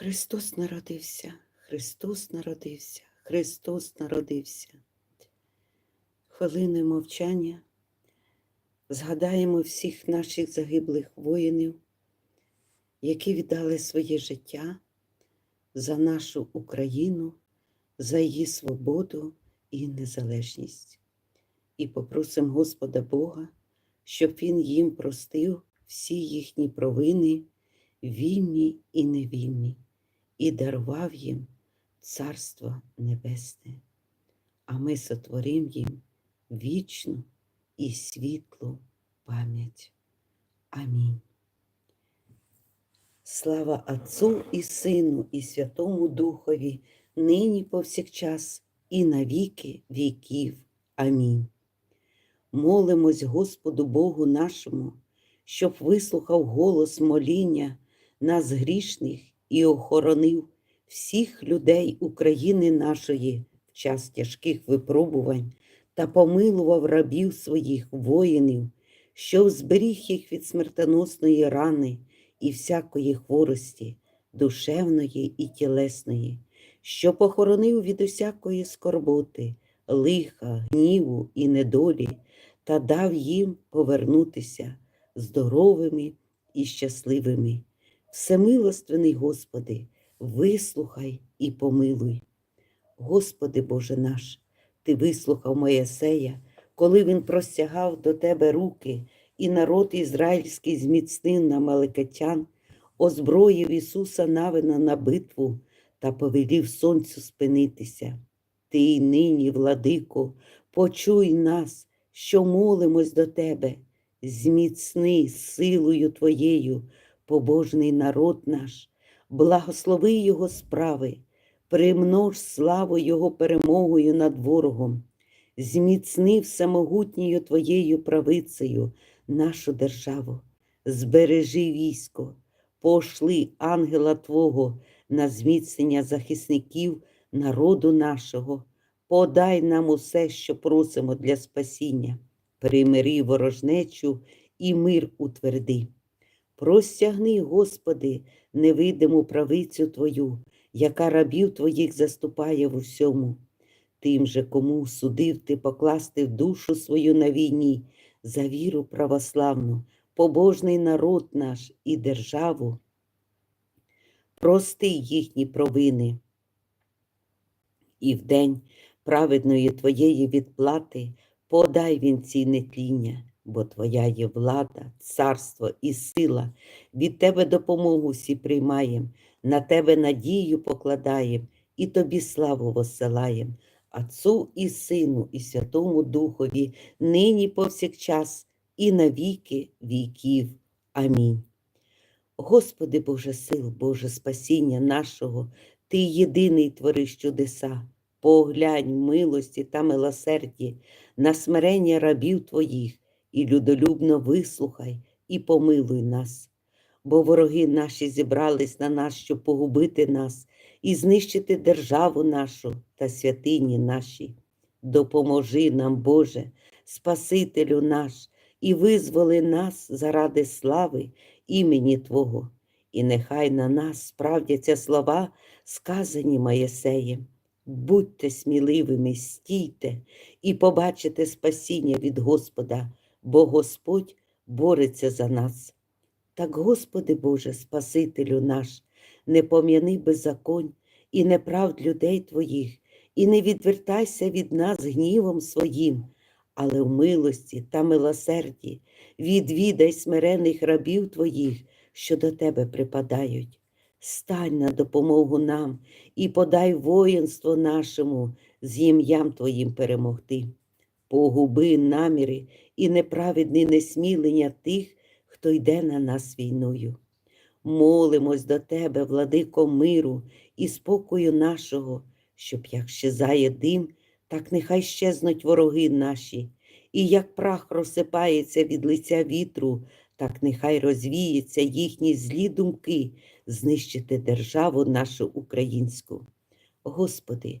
Христос народився, Христос народився, Христос народився. Хвилиною мовчання згадаємо всіх наших загиблих воїнів, які віддали своє життя за нашу Україну, за її свободу і незалежність. І попросимо Господа Бога, щоб Він їм простив всі їхні провини, вільні і невільні, і дарував їм Царство Небесне, а ми сотворим їм вічну і світлу пам'ять. Амінь. Слава Отцу і Сину, і Святому Духові, нині повсякчас, і на віки віків. Амінь. Молимось Господу Богу нашому, щоб вислухав голос моління нас грішних і охоронив всіх людей України нашої в час тяжких випробувань та помилував рабів своїх воїнів, що зберіг їх від смертоносної рани і всякої хворості, душевної і тілесної, що похоронив від усякої скорботи, лиха, гніву і недолі, та дав їм повернутися здоровими і щасливими. Всемилостивний Господи, вислухай і помилуй. Господи Боже наш, Ти вислухав Моєсея, коли він простягав до Тебе руки, і народ ізраїльський зміцнив на маликатян, озброїв Ісуса Навина на битву та повелів сонцю спинитися. Ти й нині, владико, почуй нас, що молимось до Тебе, зміцни силою Твоєю, побожний народ наш, благослови Його справи, примнож славу Його перемогою над ворогом, зміцни всемогутньою Твоєю правицею нашу державу, збережи військо, пошли ангела Твого на зміцнення захисників народу нашого, подай нам усе, що просимо для спасіння, примири ворожнечу і мир утверди. Простягни, Господи, невидиму правицю Твою, яка рабів Твоїх заступає в усьому. Тим же, кому судив ти покласти душу свою на війні за віру православну, побожний народ наш і державу, прости їхні провини. І в день праведної Твоєї відплати подай він ці нетління, бо Твоя є влада, царство і сила, від Тебе допомогу всі приймаєм, на Тебе надію покладаєм і Тобі славу воссилаєм, Отцу і Сину, і Святому Духові, нині повсякчас, і на віки віків. Амінь. Господи Боже сил, Боже спасіння нашого, Ти єдиний твориш чудеса, поглянь милості та милосерді на смирення рабів Твоїх, і людолюбно вислухай і помилуй нас, бо вороги наші зібрались на нас, щоб погубити нас і знищити державу нашу та святині наші. Допоможи нам, Боже, Спасителю наш, і визволи нас заради слави імені Твого. І нехай на нас справдяться слова, сказані Моєсеєм. Будьте сміливими, стійте і побачите спасіння від Господа, бо Господь бореться за нас. Так, Господи Боже, Спасителю наш, не пом'яни беззаконь і неправд людей Твоїх, і не відвертайся від нас гнівом своїм, але в милості та милосерді відвідай смирених рабів Твоїх, що до Тебе припадають. Стань на допомогу нам і подай воїнство нашому з ім'ям Твоїм перемогти. Погуби наміри і неправедне несмілення тих, хто йде на нас війною. Молимось до Тебе, владико миру і спокою нашого, щоб як щезає дим, так нехай щезнуть вороги наші, і як прах розсипається від лиця вітру, так нехай розвіються їхні злі думки знищити державу нашу українську. Господи,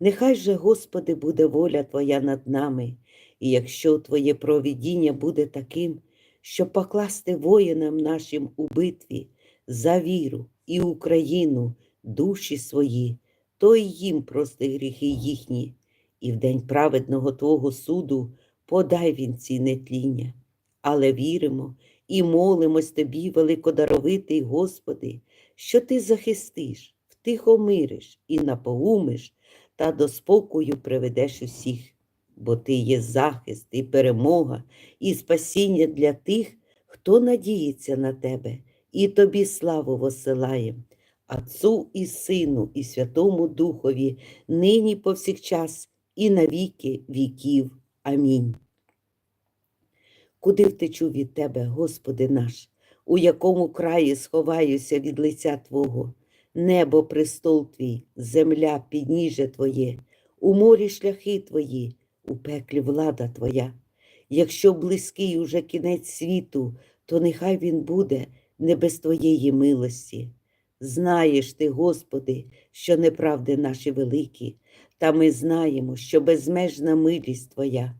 Нехай же, Господи, буде воля Твоя над нами, і якщо Твоє провідіння буде таким, щоб покласти воїнам нашим у битві за віру і Україну, душі свої, то й їм прости гріхи їхні, і в день праведного Твого суду подай він ці нетління. Але віримо і молимось Тобі, великодаровитий Господи, що Ти захистиш, втихомириш і напоумиш та до спокою приведеш усіх, бо Ти є захист і перемога, і спасіння для тих, хто надіється на Тебе, і Тобі славу восилаєм, Отцу і Сину, і Святому Духові, нині повсякчас, і на віки віків. Амінь. Куди втечу від Тебе, Господи наш, у якому краї сховаюся від лиця Твого? Небо престол твій, земля підніже Твоє, у морі шляхи Твої, у пеклі влада Твоя. Якщо близький уже кінець світу, то нехай він буде не без Твоєї милості. Знаєш ти, Господи, що неправди наші великі, та ми знаємо, що безмежна милість Твоя.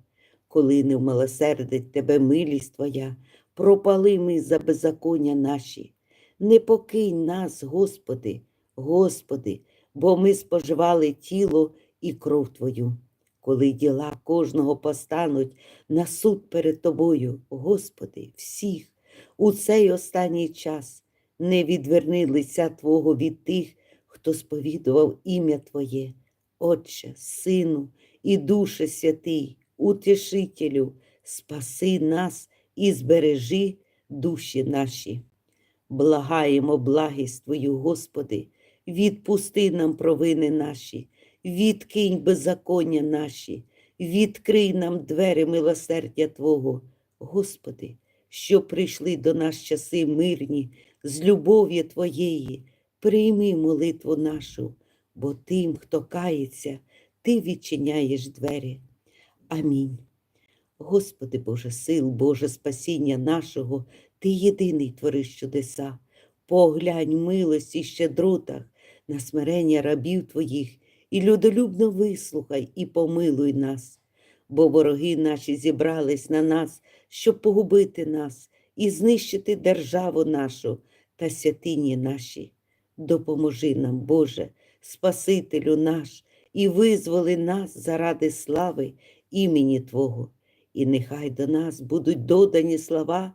Коли не вмилосердить Тебе милість Твоя, пропали ми за беззаконня наші. Не покинь нас, Господи, Господи, бо ми споживали тіло і кров Твою. Коли діла кожного постануть на суд перед Тобою, Господи, всіх, у цей останній час не відверни лиця Твого від тих, хто сповідував ім'я Твоє, Отче, Сину і Душе Святий, Утішителю, спаси нас і збережи душі наші. Благаємо благість Твою, Господи, відпусти нам провини наші, відкинь беззаконня наші, відкрий нам двері милосердя Твого, Господи, що прийшли до нас часи мирні, з любов'ю Твоєї, прийми молитву нашу, бо тим, хто кається, Ти відчиняєш двері. Амінь. Господи Боже сил, Боже спасіння нашого, Ти єдиний твориш чудеса. Поглянь милості щедротах на смирення рабів Твоїх, і людолюбно вислухай і помилуй нас, бо вороги наші зібрались на нас, щоб погубити нас і знищити державу нашу та святині наші. Допоможи нам, Боже, Спасителю наш, і визволи нас заради слави імені Твого. І нехай до нас будуть додані слова,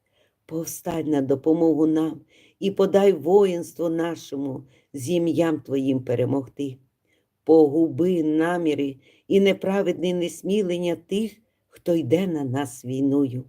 Повстань на допомогу нам і подай воїнству нашому з ім'ям Твоїм перемогти. Погуби наміри і неправедне несмілення тих, хто йде на нас війною.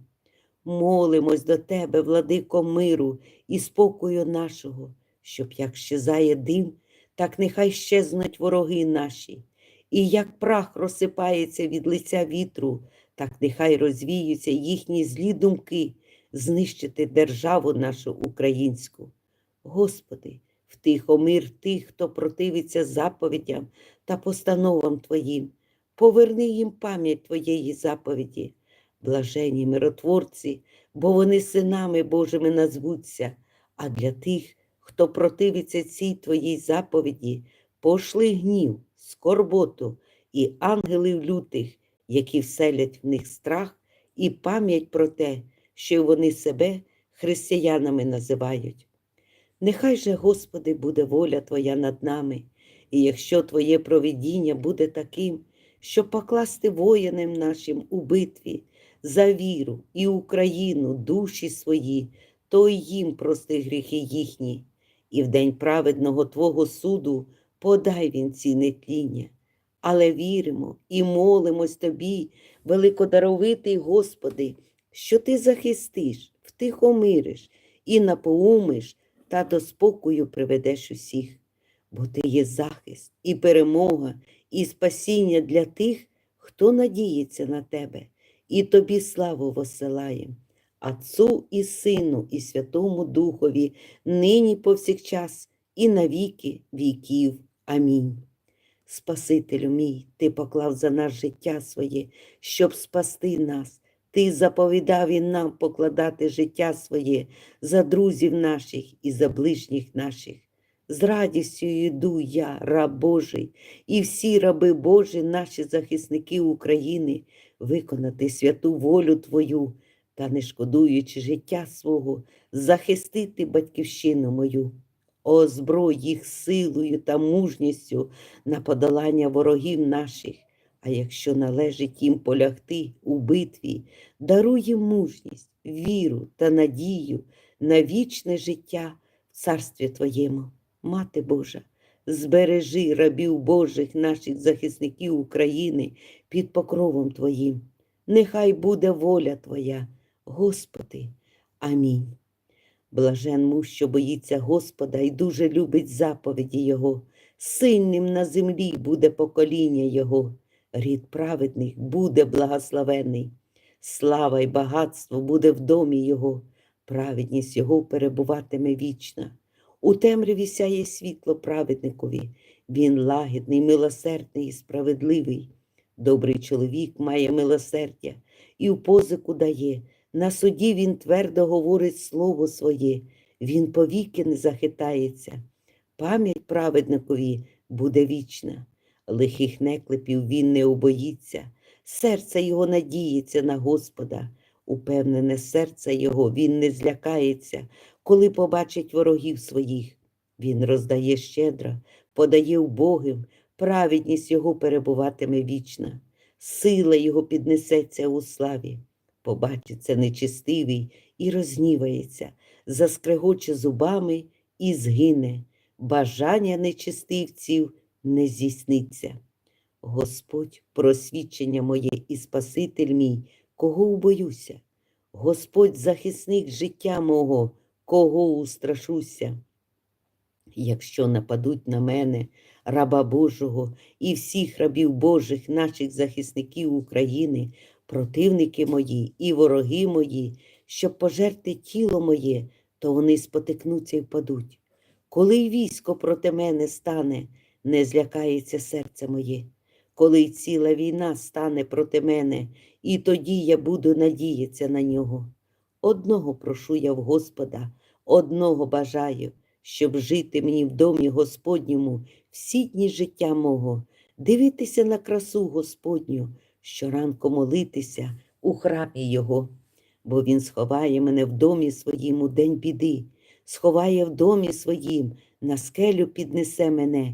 Молимось до Тебе, владико миру і спокою нашого, щоб як щезає дим, так нехай щезнуть вороги наші, і як прах розсипається від лиця вітру, так нехай розвіються їхні злі думки знищити державу нашу українську. Господи, втихомир тих, хто противиться заповідям та постановам Твоїм, поверни їм пам'ять Твоєї заповіді, блажені миротворці, бо вони синами Божими назвуться, а для тих, хто противиться цій Твоїй заповіді, пошли гнів, скорботу і ангелів лютих, які вселять в них страх і пам'ять про те, що вони себе християнами називають. Нехай же, Господи, буде воля Твоя над нами, і якщо Твоє провидіння буде таким, щоб покласти воїнам нашим у битві за віру і Україну, душі свої, то й їм прости гріхи їхні, і в день праведного Твого суду подай він ці нетління. Але віримо і молимось Тобі, великодаровитий Господи, що Ти захистиш, втихомириш і напоумиш та до спокою приведеш усіх, бо Ти є захист і перемога, і спасіння для тих, хто надіється на Тебе, і Тобі славу восилаєм. Отцу і Сину, і Святому Духові, нині повсякчас, і на віки віків. Амінь. Спасителю мій, Ти поклав за нас життя своє, щоб спасти нас. Ти заповідав і нам покладати життя своє за друзів наших і за ближніх наших. З радістю йду я, раб Божий, і всі раби Божі, наші захисники України, виконати святу волю Твою та, не шкодуючи життя свого, захистити батьківщину мою, озброй їх силою та мужністю на подолання ворогів наших. А якщо належить їм полягти у битві, даруй мужність, віру та надію на вічне життя в царстві Твоєму. Мати Божа, збережи рабів Божих, наших захисників України під покровом Твоїм. Нехай буде воля Твоя, Господи. Амінь. Блажен муж, що боїться Господа і дуже любить заповіді Його. Сильним на землі буде покоління Його. Рід праведних буде благословений. Слава й багатство буде в домі Його, праведність Його перебуватиме вічна. У темряві сяє світло праведникові, він лагідний, милосердний і справедливий. Добрий чоловік має милосердя і в позику дає. На суді він твердо говорить слово своє, він повіки не захитається. Пам'ять праведникові буде вічна, лихих неклепів він не обоїться, серце його надіється на Господа, упевнене серце його він не злякається, коли побачить ворогів своїх. Він роздає щедро, подає убогим, праведність його перебуватиме вічна, сила його піднесеться у славі. Побачиться нечистивий і рознівається, заскрегоче зубами і згине, бажання нечистивців не здійсниться. Господь, просвідчення моє і Спаситель мій, кого убоюся, Господь захисник життя мого, кого устрашуся. Якщо нападуть на мене, раба Божого і всіх рабів Божих, наших захисників України, противники мої і вороги мої, щоб пожерти тіло моє, то вони спотикнуться і впадуть. Коли й військо проти мене стане, не злякається серце моє, коли ціла війна стане проти мене, і тоді я буду надіятися на нього. Одного прошу я в Господа, одного бажаю, щоб жити мені в домі Господньому всі дні життя мого, дивитися на красу Господню, щоранку молитися у храмі Його, бо Він сховає мене в домі своїм у день біди, сховає в домі своїм, на скелю піднесе мене,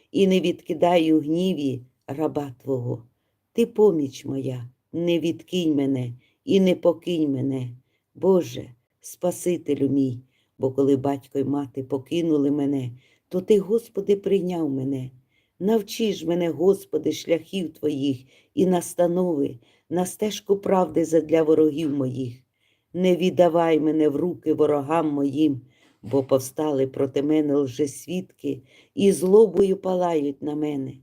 і не відкидай гніві раба Твого. Ти поміч моя, не відкинь мене і не покинь мене. Боже, Спасителю мій, бо коли батько й мати покинули мене, то Ти, Господи, прийняв мене. Навчи ж мене, Господи, шляхів Твоїх і настанови, на стежку правди задля ворогів моїх. Не віддавай мене в руки ворогам моїм, бо повстали проти мене лжесвідки і злобою палають на мене.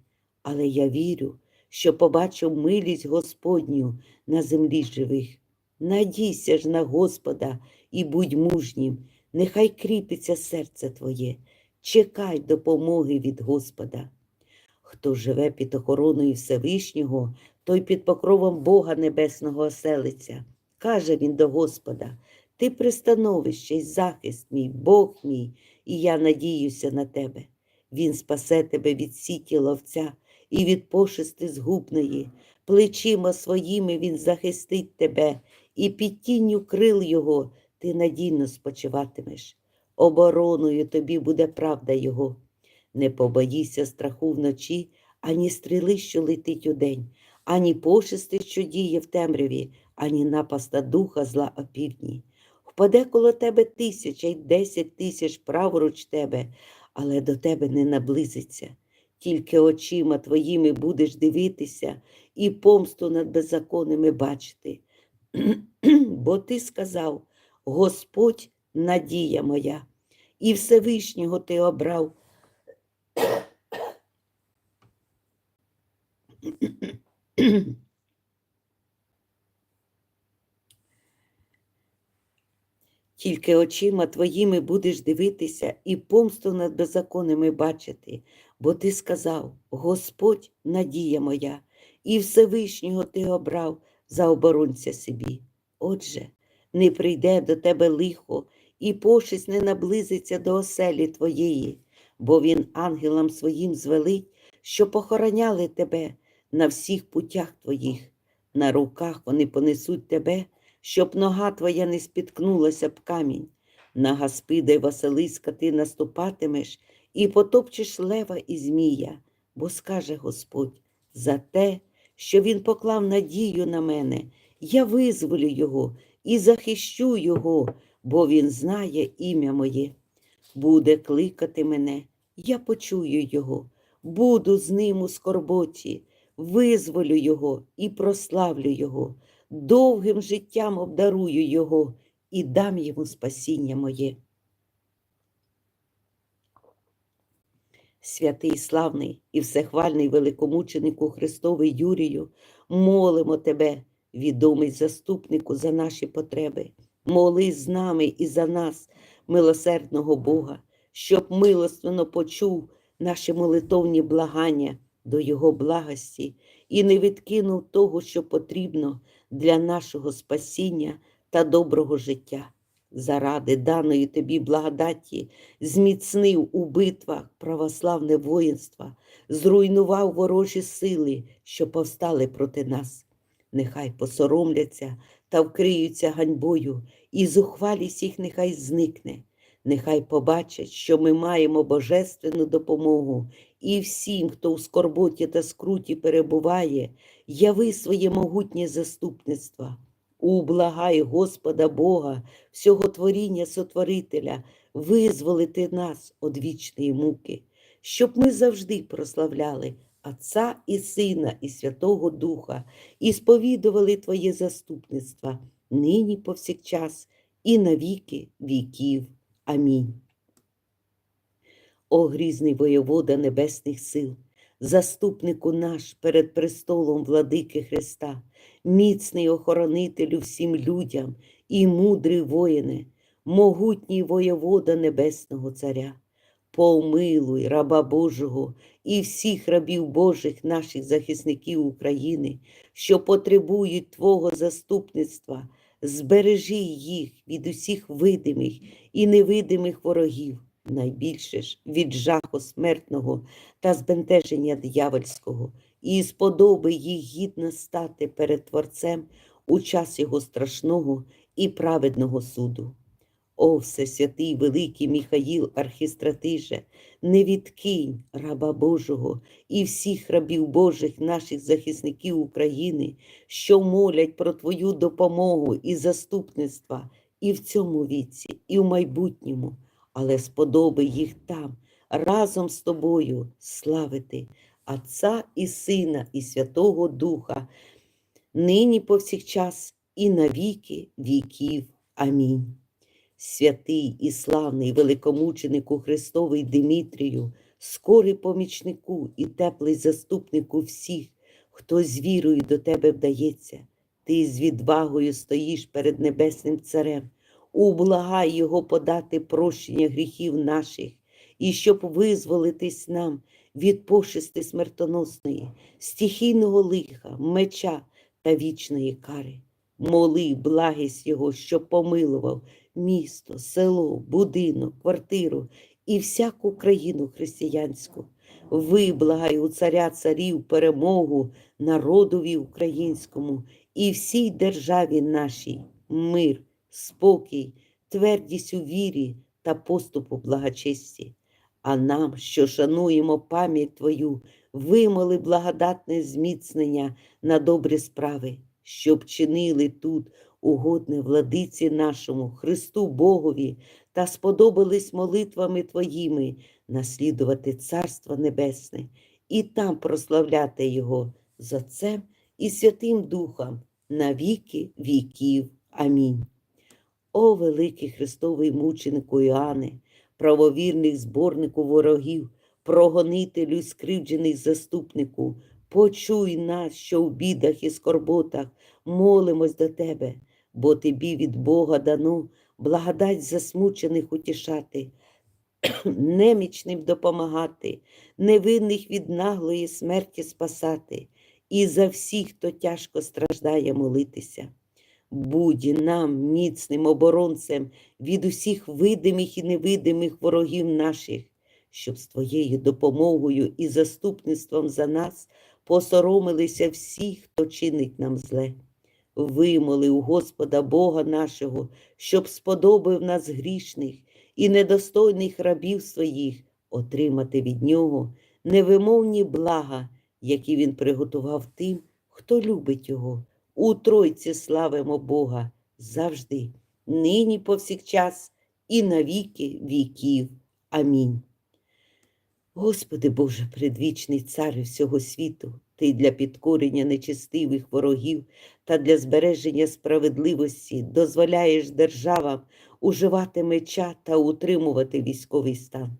Але я вірю, що побачив милість Господню на землі живих. Надійся ж на Господа і будь мужнім, нехай кріпиться серце Твоє, чекай допомоги від Господа. Хто живе під охороною Всевишнього, той під покровом Бога Небесного оселиться. Каже він до Господа: Ти пристановище й захист мій, Бог мій, і я надіюся на тебе. Він спасе тебе від сіті ловця і від пошести згубної. Плечима своїми він захистить тебе, і під тінню крил його ти надійно спочиватимеш. Обороною тобі буде правда Його. Не побоїся страху вночі, ані стріли, що летить удень, ані пошести, що діє в темряві, ані напаста духа зла опівдні. Впаде коло тебе тисяча й десять тисяч праворуч тебе, але до тебе не наблизиться. Тільки очима твоїми будеш дивитися і помсту над беззаконними бачити. Бо ти сказав, Господь надія моя, і Всевишнього ти обрав. Тільки очима твоїми будеш дивитися і помсту над беззаконними бачити, бо ти сказав: Господь надія моя, і Всевишнього ти обрав за оборонця собі. Отже, не прийде до тебе лихо, і пошесть не наблизиться до оселі твоєї, бо він ангелам своїм звелить, що похороняли тебе на всіх путях твоїх. На руках вони понесуть тебе, щоб нога твоя не спіткнулася б камінь. На Гаспида Василиска ти наступатимеш і потопчеш лева і змія, бо скаже Господь, за те, що він поклав надію на мене, я визволю його і захищу його, бо він знає ім'я моє. Буде кликати мене, я почую його, буду з ним у скорботі, визволю його і прославлю його, довгим життям обдарую його і дам йому спасіння моє. Святий славний і всехвальний великомученику Христовий Юрію, молимо тебе, відомий заступнику за наші потреби. Молись з нами і за нас, милосердного Бога, щоб милостивно почув наші молитовні благання до Його благості і не відкинув того, що потрібно для нашого спасіння та доброго життя. Заради даної тобі благодаті зміцнив у битвах православне воїнство, зруйнував ворожі сили, що повстали проти нас. Нехай посоромляться та вкриються ганьбою, і зухвалість їх нехай зникне. Нехай побачать, що ми маємо божественну допомогу, і всім, хто у скорботі та скруті перебуває, яви своє могутнє заступництво. Ублагай Господа Бога, всього творіння Сотворителя, визволити нас від вічної муки, щоб ми завжди прославляли Отця і Сина, і Святого Духа, і сповідували Твоє заступництво нині повсякчас і на віки віків. Амінь. О грізний воєвода небесних сил, заступнику наш перед престолом владики Христа, міцний охоронителю всім людям і мудрий воїне, могутній воєвода Небесного Царя, помилуй раба Божого і всіх рабів Божих наших захисників України, що потребують Твого заступництва, збережи їх від усіх видимих і невидимих ворогів, найбільше ж від жаху смертного та збентеження диявольського, і сподоби їх гідно стати перед Творцем у час його страшного і праведного суду. О, Всесвятий Великий Міхаїл, архістратиже, не відкинь раба Божого і всіх рабів Божих, наших захисників України, що молять про Твою допомогу і заступництва і в цьому віці, і в майбутньому, але сподоби їх там разом з тобою славити Отця і Сина, і Святого Духа, нині повсякчас і на віки віків. Амінь. Святий і славний великомученику Христовий Димітрію, скорий помічнику і теплий заступнику всіх, хто з вірою до тебе вдається, ти з відвагою стоїш перед Небесним Царем, ублагай Його подати прощення гріхів наших, і щоб визволитись нам від пошести смертоносної, стихійного лиха, меча та вічної кари. Моли благість Його, щоб помилував місто, село, будинок, квартиру і всяку країну християнську. Виблагай у царя царів перемогу народові українському і всій державі нашій мир, спокій, твердість у вірі та поступу благочесті. А нам, що шануємо пам'ять Твою, вимоли благодатне зміцнення на добрі справи, щоб чинили тут угодне владиці нашому, Христу Богові, та сподобались молитвами Твоїми наслідувати Царство Небесне і там прославляти Його з Отцем і Святим Духом на віки віків. Амінь. О великий Христовий мученику Іоанне, правовірний зборнику ворогів, прогонителю й скривджений заступнику, почуй нас, що в бідах і скорботах молимось до тебе, бо тобі від Бога дано благодать засмучених утішати, немічним допомагати, невинних від наглої смерті спасати, і за всіх, хто тяжко страждає, молитися. Будь нам міцним оборонцем від усіх видимих і невидимих ворогів наших, щоб з Твоєю допомогою і заступництвом за нас посоромилися всі, хто чинить нам зле. Вимоли у Господа Бога нашого, щоб сподобав нас грішних і недостойних рабів своїх отримати від Нього невимовні блага, які Він приготував тим, хто любить Його. У Тройці славимо Бога завжди, нині повсякчас і на віки віків. Амінь. Господи Боже, предвічний цар всього світу, Ти для підкорення нечестивих ворогів та для збереження справедливості дозволяєш державам уживати меча та утримувати військовий стан.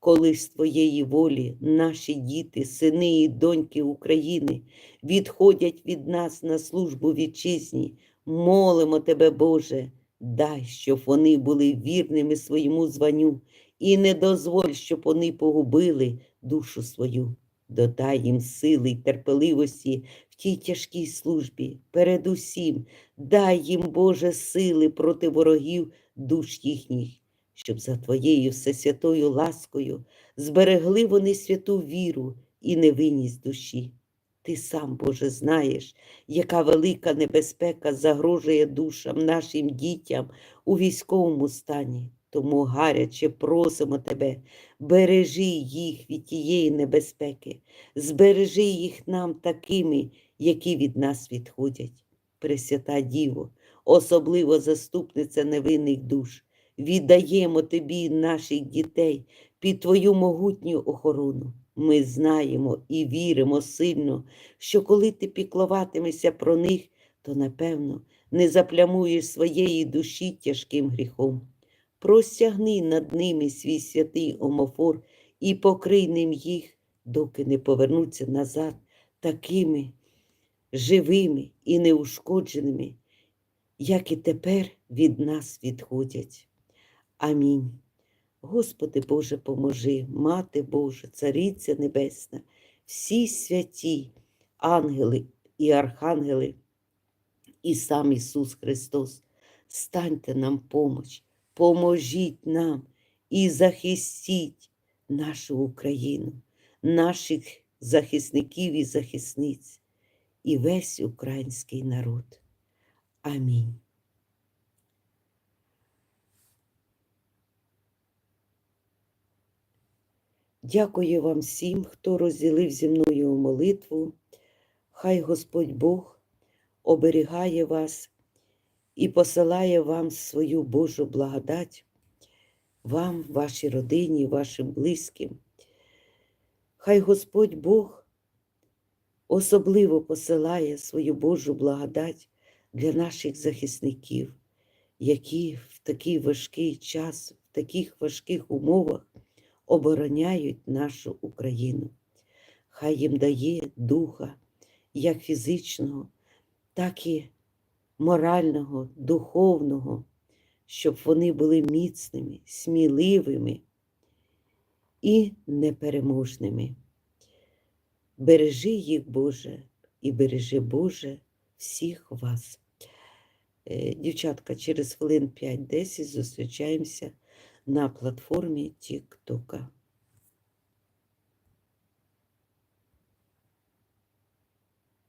Коли з Твоєї волі наші діти, сини і доньки України відходять від нас на службу вітчизні, молимо Тебе, Боже, дай, щоб вони були вірними своєму званню, і не дозволь, щоб вони погубили душу свою. Додай їм сили й терпеливості в тій тяжкій службі. Передусім, дай їм, Боже, сили проти ворогів душ їхніх, щоб за Твоєю всесвятою ласкою зберегли вони святу віру і невинність душі. Ти сам, Боже, знаєш, яка велика небезпека загрожує душам нашим дітям у військовому стані. Тому гаряче просимо тебе, бережи їх від тієї небезпеки, збережи їх нам такими, які від нас відходять. Пресвята Діво, особливо заступниця невинних душ, віддаємо тобі наших дітей під Твою могутню охорону. Ми знаємо і віримо сильно, що коли ти піклуватимешся про них, то напевно не заплямуєш своєї душі тяжким гріхом. Простягни над ними свій святий омофор і покрий ним їх, доки не повернуться назад такими живими і неушкодженими, як і тепер від нас відходять. Амінь. Господи Боже, поможи, Мати Божа, Цариця Небесна, всі святі ангели і архангели, і сам Ісус Христос, станьте нам помоч, поможіть нам і захистіть нашу Україну, наших захисників і захисниць і весь український народ. Амінь. Дякую вам всім, хто розділив зі мною молитву. Хай Господь Бог оберігає вас і посилає вам свою Божу благодать, вам, вашій родині, вашим близьким. Хай Господь Бог особливо посилає свою Божу благодать для наших захисників, які в такий важкий час, в таких важких умовах обороняють нашу Україну. Хай їм дає духа як фізичного, так і морального, духовного, щоб вони були міцними, сміливими і непереможними. Бережи їх, Боже, і бережи, Боже, всіх вас. Е, Дівчатка, через хвилин 5-10 зустрічаємося на платформі Тіктока.